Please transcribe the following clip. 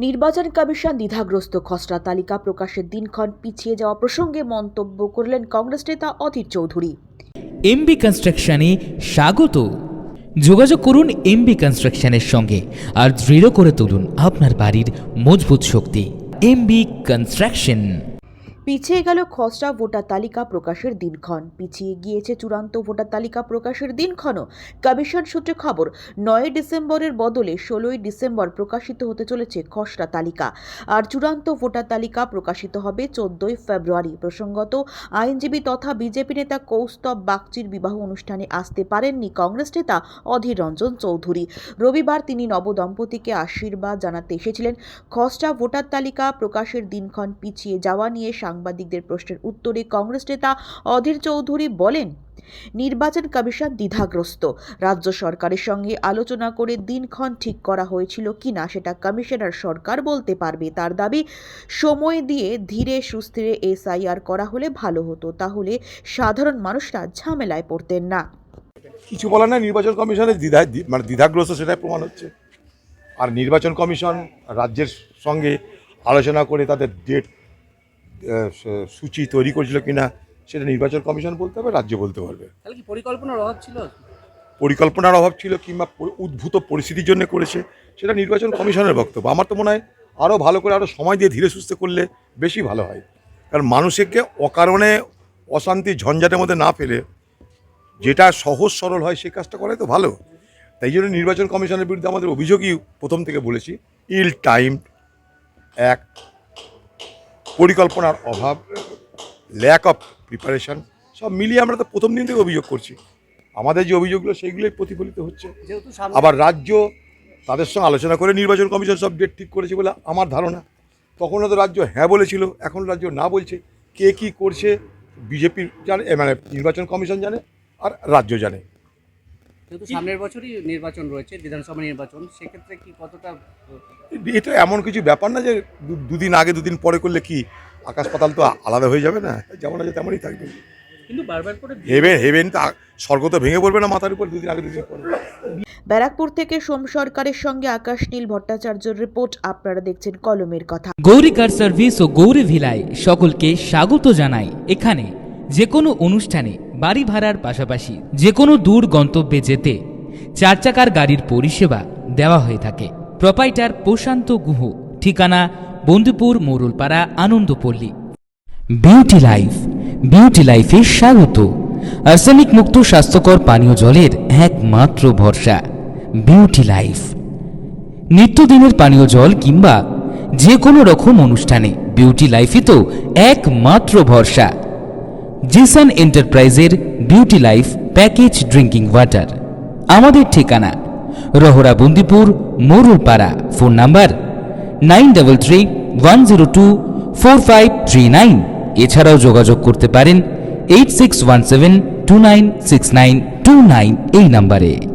নির্বাচন কমিশন দ্বিধাগ্রস্ত। খসড়া তালিকা প্রকাশের দিনক্ষণ পিছিয়ে যাওয়া প্রসঙ্গে মন্তব্য করলেন কংগ্রেস নেতা অধীর চৌধুরী। এমবি কনস্ট্রাকশনে স্বাগত। যোগাযোগ করুন এমবি কনস্ট্রাকশনের সঙ্গে আর দৃঢ় করে তুলুন আপনার বাড়ির মজবুত শক্তি। MB construction. পিছিয়ে গেল খসড়া ভোটার তালিকা প্রকাশের দিনক্ষণ। পিছিয়ে গিয়েছে চূড়ান্ত ভোটার তালিকা প্রকাশের দিনক্ষণও। কমিশন সূত্রে খবর, নয় ডিসেম্বরের বদলে ষোলোই ডিসেম্বর প্রকাশিত হতে চলেছে খসড়া তালিকা। আর চূড়ান্ত ভোটার তালিকা প্রকাশিত হবে চোদ্দই ফেব্রুয়ারি। প্রসঙ্গত, আইনজীবী তথা বিজেপি নেতা কৌস্তব বাগচির বিবাহ অনুষ্ঠানে আসতে পারেননি কংগ্রেস নেতা অধীর রঞ্জন চৌধুরী। রবিবার তিনি নবদম্পতিকে আশীর্বাদ জানাতে এসেছিলেন। খসড়া ভোটার তালিকা প্রকাশের দিনক্ষণ পিছিয়ে যাওয়া নিয়ে সাংবাদিকদের প্রশ্নের উত্তরে কংগ্রেস নেতা অধীর চৌধুরী বলেন, নির্বাচন কমিশন দ্বিধাগ্রস্ত। রাজ্য সরকারের সঙ্গে আলোচনা করে দিনক্ষণ ঠিক করা হয়েছিল কিনা সেটা কমিশনার সরকার বলতে পারবে। তার দাবি, সময় দিয়ে ধীরে সুস্থিরে এসআইআর করা হলে ভালো হতো, তাহলে সাধারণ মানুষরা ঝামেলায় পড়তেন না। কিছু বলার নাই, নির্বাচন কমিশনের দ্বিধা মানে দ্বিধাগ্রস্ত সেটাই প্রমাণ হচ্ছে। আর নির্বাচন কমিশন রাজ্যের সঙ্গে আলোচনা করে তাদের ডেট সূচি তৈরি করেছিল কিনা সেটা নির্বাচন কমিশন বলতে হবে রাজ্য বলতে পারবে। তাহলে কি পরিকল্পনার অভাব ছিল? পরিকল্পনার অভাব ছিল কিংবা উদ্ভূত পরিস্থিতির জন্য করেছে সেটা নির্বাচন কমিশনের বক্তব্য। আমার তো মনে হয় আরও ভালো করে আরও সময় দিয়ে ধীরে সুস্থে করলে বেশি ভালো হয়। কারণ মানুষকে অকারণে অশান্তি ঝঞ্ঝাটের মধ্যে না ফেলে যেটা সহজ সরল হয় সেই কাজটা করাই তো ভালো। তাই জন্য নির্বাচন কমিশনের বিরুদ্ধে আমাদের অভিযোগই প্রথম থেকে বলেছি ইল টাইম এক পরিকল্পনার অভাব ল্যাক অফ প্রিপারেশন সব মিলিয়ে আমরা তো প্রথম দিন থেকে অভিযোগ করছি। আমাদের যে অভিযোগগুলো সেইগুলোই প্রতিফলিত হচ্ছে। যেহেতু আবার রাজ্য তাদের সঙ্গে আলোচনা করে নির্বাচন কমিশন সব ডেট ঠিক করেছে বলে আমার ধারণা। তখন তো রাজ্য হ্যাঁ বলেছিল এখন রাজ্য না বলছে। কে কি করছে বিজেপি জানে মানে নির্বাচন কমিশন জানে আর রাজ্য জানে। যেহেতু সামনের বছরই নির্বাচন রয়েছে বিধানসভা নির্বাচন সেক্ষেত্রে কি কতটা এটা এমন কিছু ব্যাপার না যে দুদিন আগে দুদিন পরে করলে কি আকাশ পাতাল তো আলাদা হয়ে যাবে না? যেমন আছে তেমনই থাকবে। কিন্তু বারবার করে হেভেন হেভেন তো স্বর্গ তো ভেঙে পড়বে না মাথার উপর দুদিন আগে দুদিন পরে। ব্যারাকপুর থেকে সোম সরকারের সঙ্গে আকাশ নীল ভট্টাচার্যর রিপোর্ট আপনারা দেখছেন কলমের কথা। গৌরী কার সার্ভিস ও গৌরী ভিলায় সকলকে স্বাগত জানাই। এখানে যে কোনো অনুষ্ঠানে বাড়ি ভাড়ার পাশাপাশি যে কোনো দূর গন্তব্যে যেতে চার চাকার গাড়ির পরিষেবা দেওয়া হয়ে থাকে। প্রপাইটার প্রশান্ত গুহ, ঠিকানা Bandhupur Moralpara, Anandapalli. Beauty life, beauty লাইফে স্বাগত। আর্সেনিক মুক্ত স্বাস্থ্যকর পানীয় জলের একমাত্র ভরসা, বিউটি লাইফ। নিত্যদিনের পানীয় জল কিংবা যে কোনো রকম অনুষ্ঠানে বিউটি লাইফই তো একমাত্র ভরসা। জিসান এন্টারপ্রাইজের beauty life package drinking water. আমাদের ঠিকানা Rahara Bandipur Morulpara phone number nine double three one zero two four five three nine. এছাড়াও যোগাযোগ করতে পারেন eight six one seven two nine six nine two nine এই নাম্বারে।